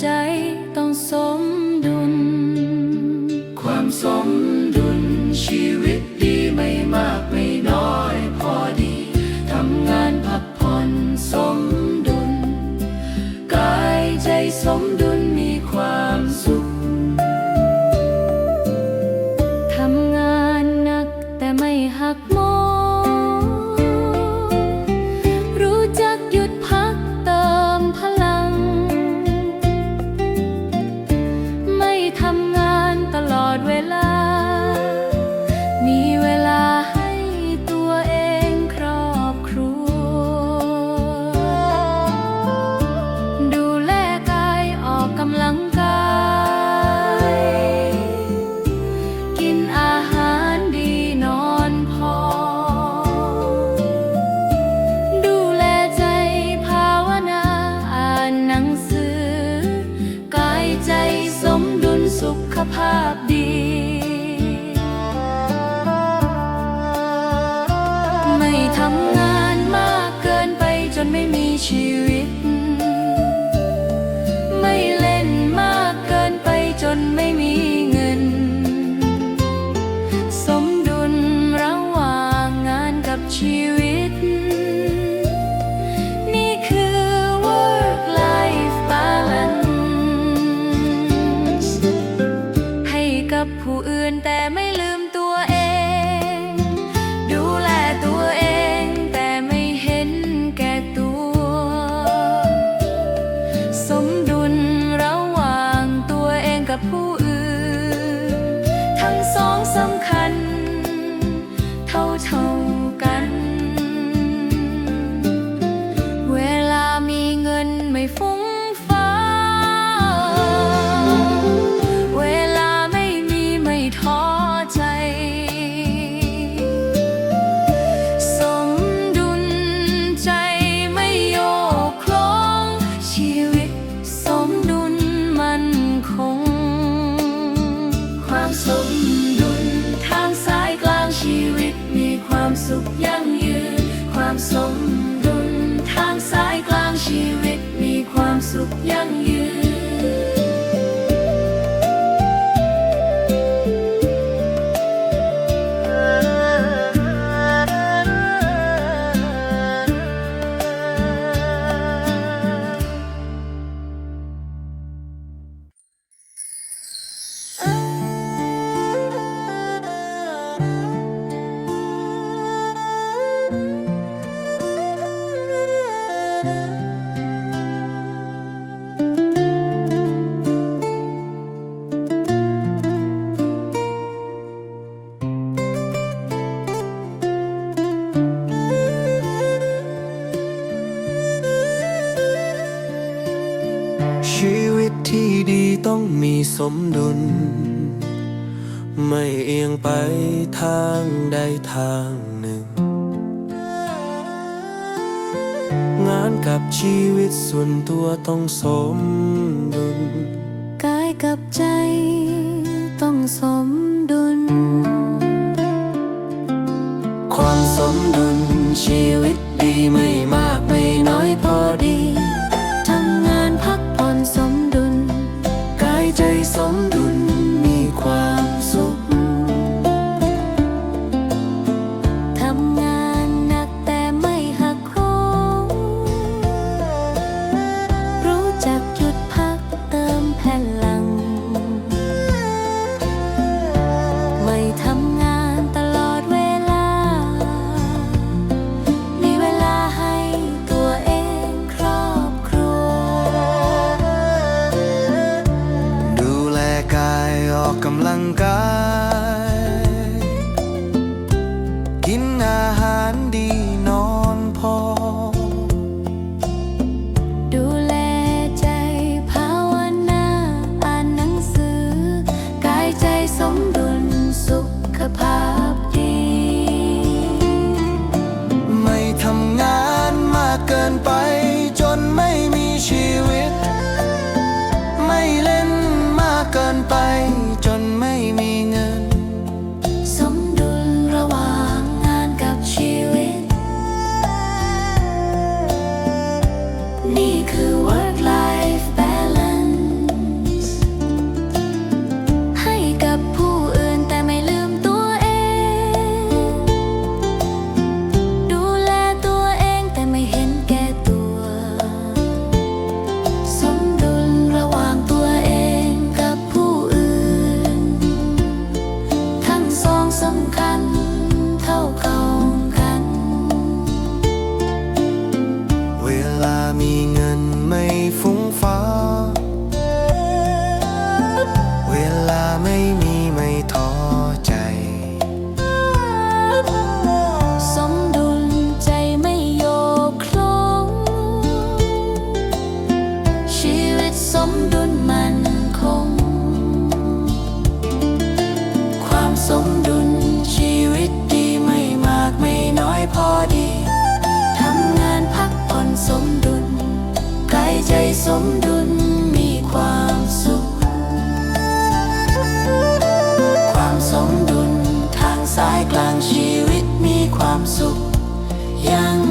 ใจต้องสมดุล ความสมดุลชีวิตดีไม่มากไม่น้อยพอดี ทำงานพักผ่อนสมดุล กายใจสมดุล จนไม่มีชีวิต ไม่ สมดุล ไม่เอียงไปทางใดทางหนึ่ง งานกับชีวิตส่วนตัวต้องสมดุล กายกับใจต้องสมดุล ความสมดุลชีวิตดีไม่มากไม่น้อยพอดี 诵读。你可 มีเงินไม่ มดุลมีความสุข ความสมดุลทางสายกลางชีวิตมีความสุขยัง